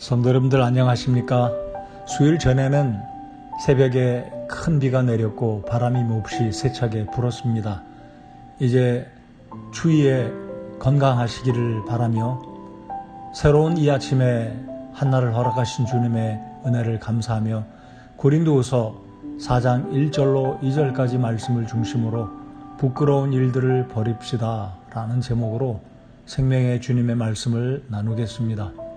성도 여러분들 안녕하십니까? 수요일 전에는 새벽에 큰 비가 내렸고 바람이 몹시 세차게 불었습니다. 이제 추위에 건강하시기를 바라며 새로운 이 아침에 한날을 허락하신 주님의 은혜를 감사하며 고린도후서 4장 1절로 2절까지 말씀을 중심으로 부끄러운 일들을 버립시다 라는 제목으로 생명의 주님의 말씀을 나누겠습니다.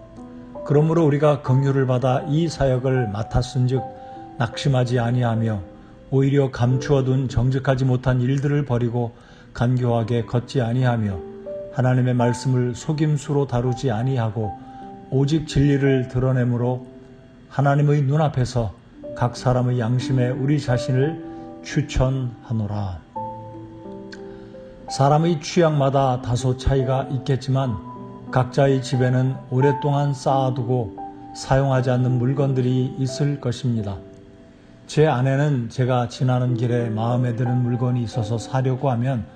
그러므로 우리가 긍휼을 받아 이 사역을 맡았은즉 낙심하지 아니하며 오히려 감추어 둔 정직하지 못한 일들을 버리고 간교하게 걷지 아니하며 하나님의 말씀을 속임수로 다루지 아니하고 오직 진리를 드러내므로 하나님의 눈앞에서 각 사람의 양심에 우리 자신을 추천하노라. 사람의 취향마다 다소 차이가 있겠지만 각자의 집에는 오랫동안 쌓아두고 사용하지 않는 물건들이 있을 것입니다. 제 아내는 제가 지나는 길에 마음에 드는 물건이 있어서 사려고 하면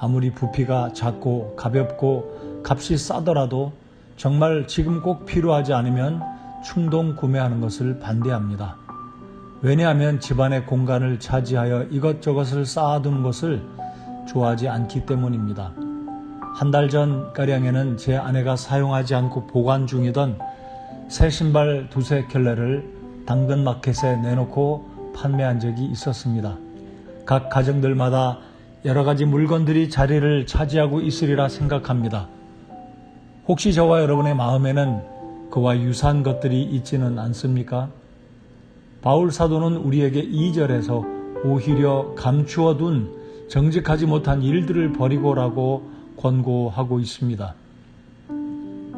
아무리 부피가 작고 가볍고 값이 싸더라도 정말 지금 꼭 필요하지 않으면 충동 구매하는 것을 반대합니다. 왜냐하면 집안의 공간을 차지하여 이것저것을 쌓아두는 것을 좋아하지 않기 때문입니다. 한 달 전가량에는 제 아내가 사용하지 않고 보관 중이던 새 신발 두세 켤레를 당근 마켓에 내놓고 판매한 적이 있었습니다. 각 가정들마다 여러 가지 물건들이 자리를 차지하고 있으리라 생각합니다. 혹시 저와 여러분의 마음에는 그와 유사한 것들이 있지는 않습니까? 바울 사도는 우리에게 2절에서 오히려 감추어 둔 정직하지 못한 일들을 버리고라고 권고하고 있습니다.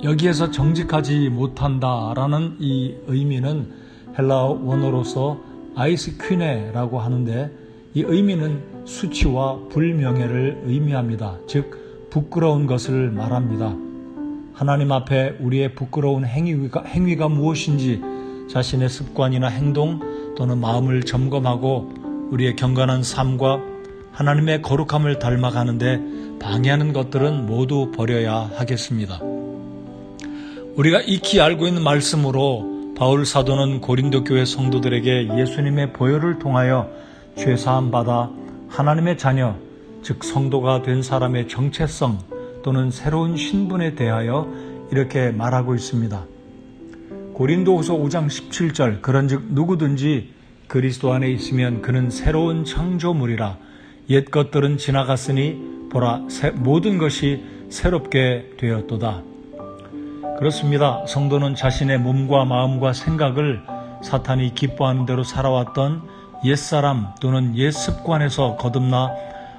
여기에서 정직하지 못한다 라는 이 의미는 헬라어 원어로서 아이스퀴네라고 하는데 이 의미는 수치와 불명예를 의미합니다. 즉 부끄러운 것을 말합니다. 하나님 앞에 우리의 부끄러운 행위가, 행위가 무엇인지 자신의 습관이나 행동 또는 마음을 점검하고 우리의 경건한 삶과 하나님의 거룩함을 닮아가는데 방해하는 것들은 모두 버려야 하겠습니다. 우리가 익히 알고 있는 말씀으로 바울 사도는 고린도 교회 성도들에게 예수님의 보혈을 통하여 죄 사함 받아 하나님의 자녀, 즉 성도가 된 사람의 정체성 또는 새로운 신분에 대하여 이렇게 말하고 있습니다. 고린도후서 5장 17절 그런즉 누구든지 그리스도 안에 있으면 그는 새로운 창조물이라 옛 것들은 지나갔으니 보라 모든 것이 새롭게 되었도다. 그렇습니다. 성도는 자신의 몸과 마음과 생각을 사탄이 기뻐하는 대로 살아왔던 옛사람 또는 옛 습관에서 거듭나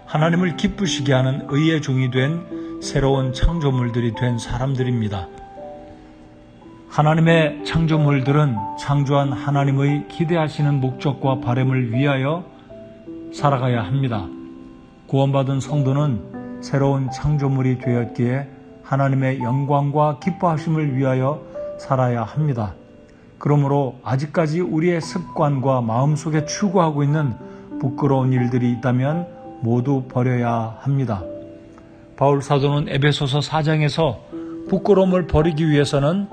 하나님을 기쁘시게 하는 의의 종이 된 새로운 창조물들이 된 사람들입니다. 하나님의 창조물들은 창조한 하나님의 기대하시는 목적과 바램을 위하여 살아가야 합니다. 구원받은 성도는 새로운 창조물이 되었기에 하나님의 영광과 기뻐하심을 위하여 살아야 합니다. 그러므로 아직까지 우리의 습관과 마음속에 추구하고 있는 부끄러운 일들이 있다면 모두 버려야 합니다. 바울 사도는 에베소서 4장에서 부끄러움을 버리기 위해서는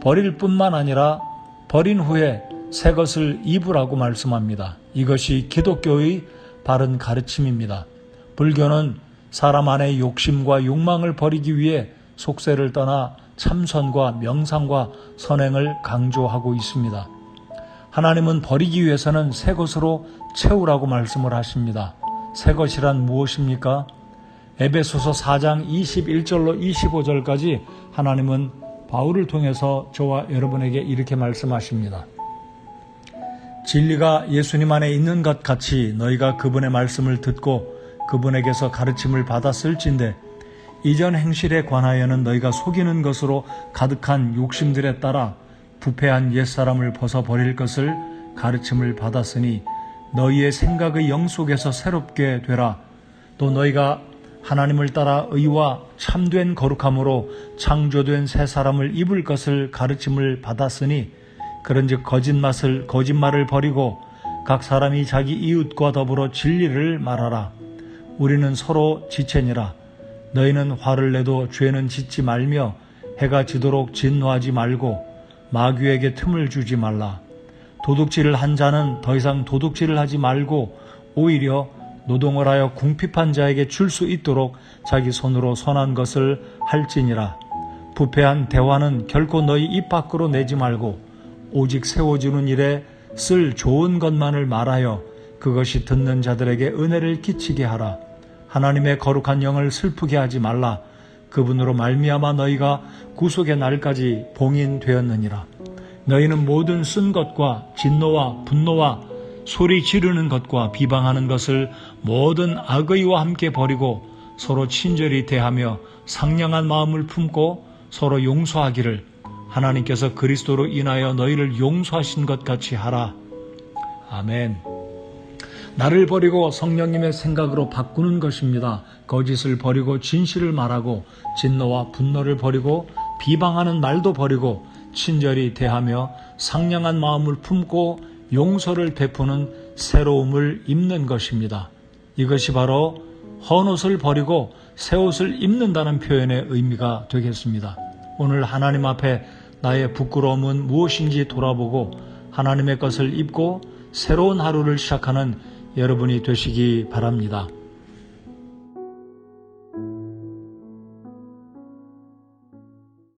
버릴 뿐만 아니라 버린 후에 새 것을 입으라고 말씀합니다. 이것이 기독교의 바른 가르침입니다. 불교는 사람 안의 욕심과 욕망을 버리기 위해 속세를 떠나 참선과 명상과 선행을 강조하고 있습니다. 하나님은 버리기 위해서는 새 것으로 채우라고 말씀을 하십니다. 새 것이란 무엇입니까? 에베소서 4장 21절로 25절까지 하나님은 바울을 통해서 저와 여러분에게 이렇게 말씀하십니다. 진리가 예수님 안에 있는 것 같이 너희가 그분의 말씀을 듣고 그분에게서 가르침을 받았을진데 이전 행실에 관하여는 너희가 속이는 것으로 가득한 욕심들에 따라 부패한 옛사람을 벗어버릴 것을 가르침을 받았으니 너희의 생각의 영 속에서 새롭게 되라. 또 너희가 하나님을 따라 의와 참된 거룩함으로 창조된 새 사람을 입을 것을 가르침을 받았으니 그런즉 거짓말을 거짓말을 버리고 각 사람이 자기 이웃과 더불어 진리를 말하라. 우리는 서로 지체니라. 너희는 화를 내도 죄는 짓지 말며 해가 지도록 진노하지 말고 마귀에게 틈을 주지 말라. 도둑질을 한 자는 더 이상 도둑질을 하지 말고 오히려 노동을 하여 궁핍한 자에게 줄 수 있도록 자기 손으로 선한 것을 할지니라. 부패한 대화는 결코 너희 입 밖으로 내지 말고 오직 세워주는 일에 쓸 좋은 것만을 말하여 그것이 듣는 자들에게 은혜를 끼치게 하라. 하나님의 거룩한 영을 슬프게 하지 말라. 그분으로 말미암아 너희가 구속의 날까지 봉인되었느니라. 너희는 모든 쓴 것과 진노와 분노와 소리 지르는 것과 비방하는 것을 모든 악의와 함께 버리고 서로 친절히 대하며 상냥한 마음을 품고 서로 용서하기를 하나님께서 그리스도로 인하여 너희를 용서하신 것 같이 하라. 아멘. 나를 버리고 성령님의 생각으로 바꾸는 것입니다. 거짓을 버리고 진실을 말하고 진노와 분노를 버리고 비방하는 말도 버리고 친절히 대하며 상냥한 마음을 품고 용서를 베푸는 새로움을 입는 것입니다. 이것이 바로 헌옷을 버리고 새 옷을 입는다는 표현의 의미가 되겠습니다. 오늘 하나님 앞에 나의 부끄러움은 무엇인지 돌아보고 하나님의 것을 입고 새로운 하루를 시작하는 여러분이 되시기 바랍니다.